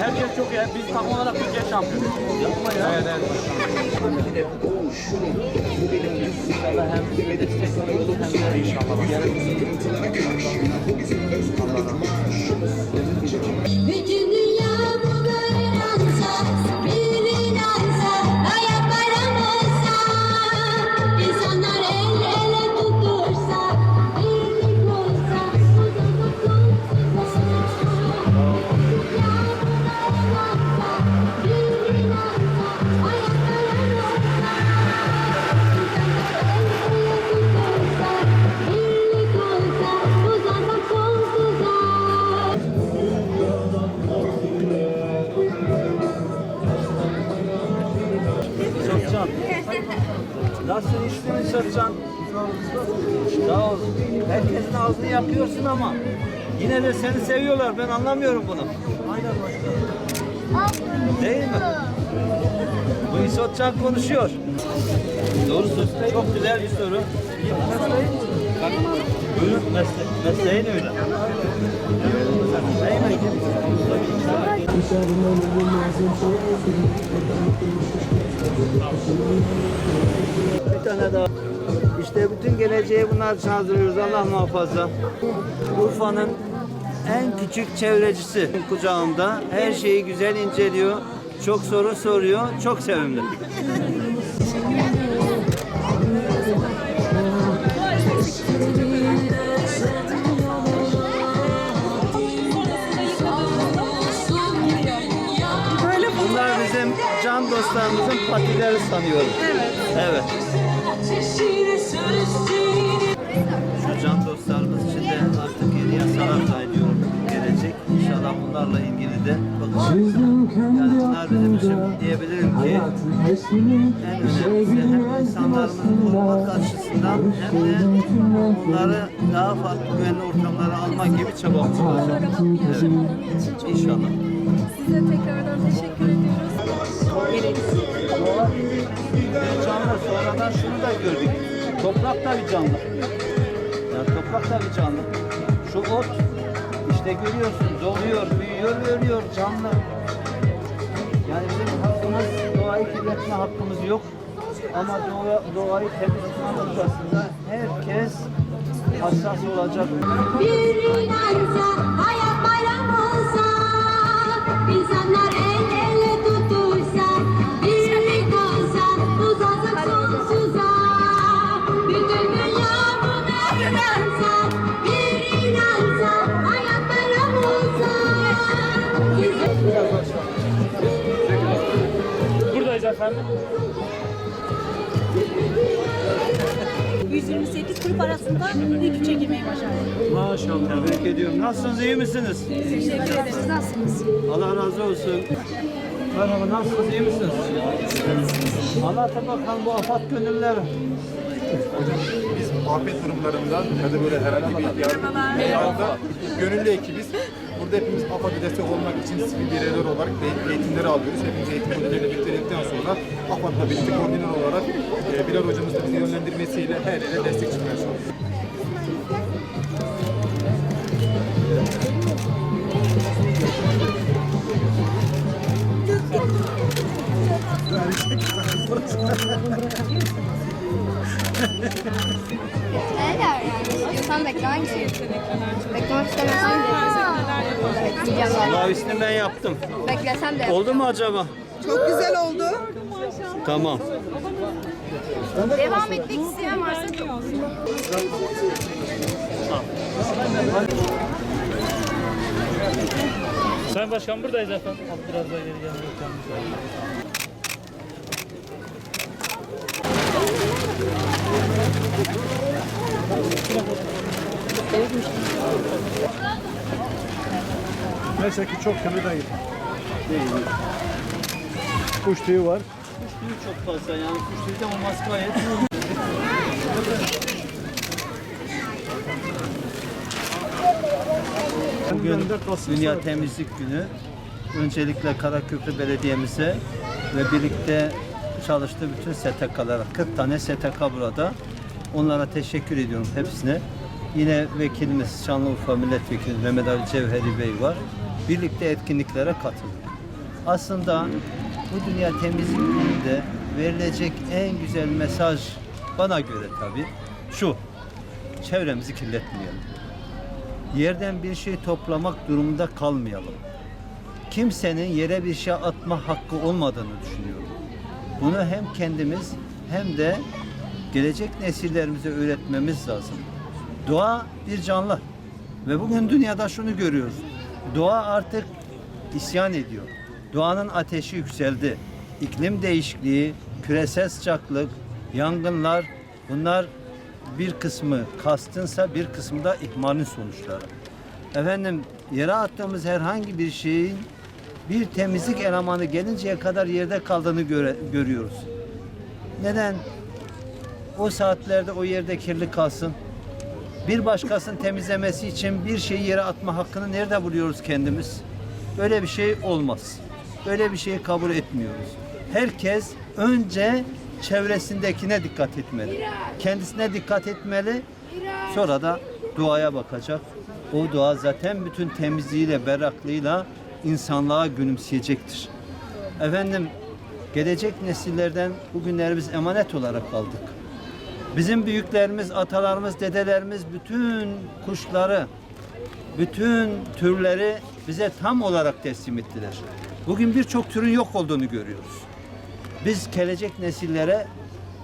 Herkes çok iyi. Biz takım olarak Türkiye şampiyonu. Yapma ya. Evet evet. İnşallah hem destek oluruz hem de inşallah. Nasılsın işlerini Satcan? Sağ ol. Herkesin ağzını yapıyorsun ama yine de seni seviyorlar. Ben anlamıyorum bunu. Değil mi? Bu İsotcan konuşuyor. Doğrusu çok güzel bir soru. Bak, Buyurun mesle mesleğin öyle. Değil mi? Tane daha. İşte bütün geleceği bunlar için hazırlıyoruz. Allah muhafaza. Urfa'nın en küçük çevrecisi kucağında. Her şeyi güzel inceliyor. Çok soru soruyor. Çok sevimli. Sanıyorum. Evet. Evet. Şu can dostlarımız için de artık yeni yasalar da ediyorum gelecek. İnşallah bunlarla ilgili de bakacağız. Yani bunlar bizim için diyebilirim ki en önemlisi hem insanlarımızı korumak açısından hem de onları daha farklı güvenli ortamlara almak gibi çabamız olacak. Evet. İnşallah. Size tekrardan teşekkür bir canlı. Sonradan şunu da gördük. Toprak da bir canlı. Ya toprak da bir canlı. Şu ot işte görüyorsun doluyor, büyüyor, ölüyor canlı. Yani bizim hakkımız doğayı kirletme hakkımız yok. Ama doğa, doğayı temiz tutma noktasında herkes hassas olacak. Bir inansa, hayat bayram olsa, insanlar efendim. 128 kulüp arasında ilk üçe girmeyi başardık. Maşallah. Tebrik ediyorum. Nasılsınız? iyi misiniz? Teşekkür ederiz. Siz nasılsınız? Allah razı olsun. Merhaba, nasılsınız? iyi misiniz? Anlatın bakalım bu afat gönüller. Biz afet durumlarında ya da böyle herhangi bir yardım yardım gönüllü ekibiz. Burada hepimiz AFAD'a destek olmak için sivil bireyler olarak eğitimleri alıyoruz. Hepimiz eğitim modelleriyle bitirdikten AFAD'la birlikte koordinatör olarak e, Bilal hocamız da bizi yönlendirmesiyle her yere destek çıkmaya çalışıyoruz. Neler yani? İstiyorsan bekle hangisi? Beklemek istemezsen de ben. Mavisini ben yaptım. Beklesem de Oldu mu acaba? Çok güzel oldu. Tamam. Devam etmek isteyen varsa Sayın Başkan buradayız efendim. Biraz daha ileri gelmek Neyse ki çok temiz değil. Kuş tüyü var. Kuş tüyü çok fazla yani kuş tüyü de olması gayet Bugün. Dünya Temizlik Günü. Öncelikle Karaköprü Belediye'mize ve birlikte çalıştığı bütün STK'lara, 40 tane STK burada. Onlara teşekkür ediyorum hepsine. Yine vekilimiz Şanlıurfa Milletvekili Mehmet Ali Cevheri Bey var. Birlikte etkinliklere katıldık. Aslında bu Dünya Temizlik Günü'nde verilecek en güzel mesaj bana göre tabii şu. Çevremizi kirletmeyelim. Yerden bir şey toplamak durumunda kalmayalım. Kimsenin yere bir şey atma hakkı olmadığını düşünüyorum. Bunu hem kendimiz hem de gelecek nesillerimize öğretmemiz lazım. Doğa bir canlı. Ve bugün dünyada şunu görüyoruz. Doğa artık isyan ediyor. Doğanın ateşi yükseldi. İklim değişikliği, küresel sıcaklık, yangınlar bunlar bir kısmı kastınsa bir kısmı da ihmalin sonuçları. Efendim yere attığımız herhangi bir şeyin bir temizlik elemanı gelinceye kadar yerde kaldığını göre- görüyoruz. Neden? O saatlerde o yerde kirli kalsın. Bir başkasının temizlemesi için bir şeyi yere atma hakkını nerede buluyoruz kendimiz? Böyle bir şey olmaz. Böyle bir şeyi kabul etmiyoruz. Herkes önce çevresindekine dikkat etmeli. Kendisine dikkat etmeli. Sonra da doğaya bakacak. O doğa zaten bütün temizliğiyle, berraklığıyla insanlığa gülümseyecektir. Efendim, gelecek nesillerden bugünleri biz emanet olarak aldık. Bizim büyüklerimiz, atalarımız, dedelerimiz bütün kuşları, bütün türleri bize tam olarak teslim ettiler. Bugün birçok türün yok olduğunu görüyoruz. Biz gelecek nesillere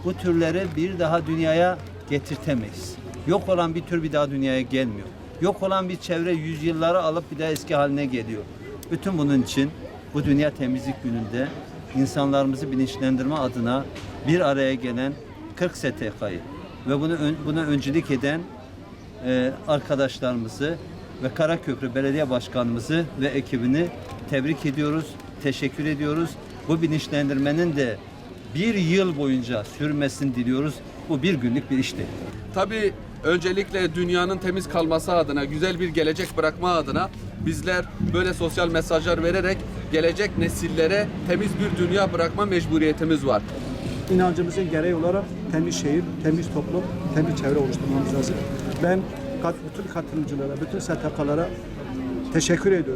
bu türleri bir daha dünyaya getirtemeyiz. Yok olan bir tür bir daha dünyaya gelmiyor. Yok olan bir çevre yüzyılları alıp bir daha eski haline geliyor. Bütün bunun için bu Dünya Temizlik Günü'nde insanlarımızı bilinçlendirme adına bir araya gelen 40 STK'yı ve bunu buna öncülük eden e, arkadaşlarımızı ve Karaköprü Belediye Başkanımızı ve ekibini tebrik ediyoruz, teşekkür ediyoruz. Bu bilinçlendirmenin de bir yıl boyunca sürmesini diliyoruz. Bu bir günlük bir iş değil. Tabii öncelikle dünyanın temiz kalması adına, güzel bir gelecek bırakma adına bizler böyle sosyal mesajlar vererek gelecek nesillere temiz bir dünya bırakma mecburiyetimiz var. inancımızın gereği olarak temiz şehir, temiz toplum, temiz çevre oluşturmamız lazım. Ben kat- bütün katılımcılara, bütün STK'lara teşekkür ediyorum.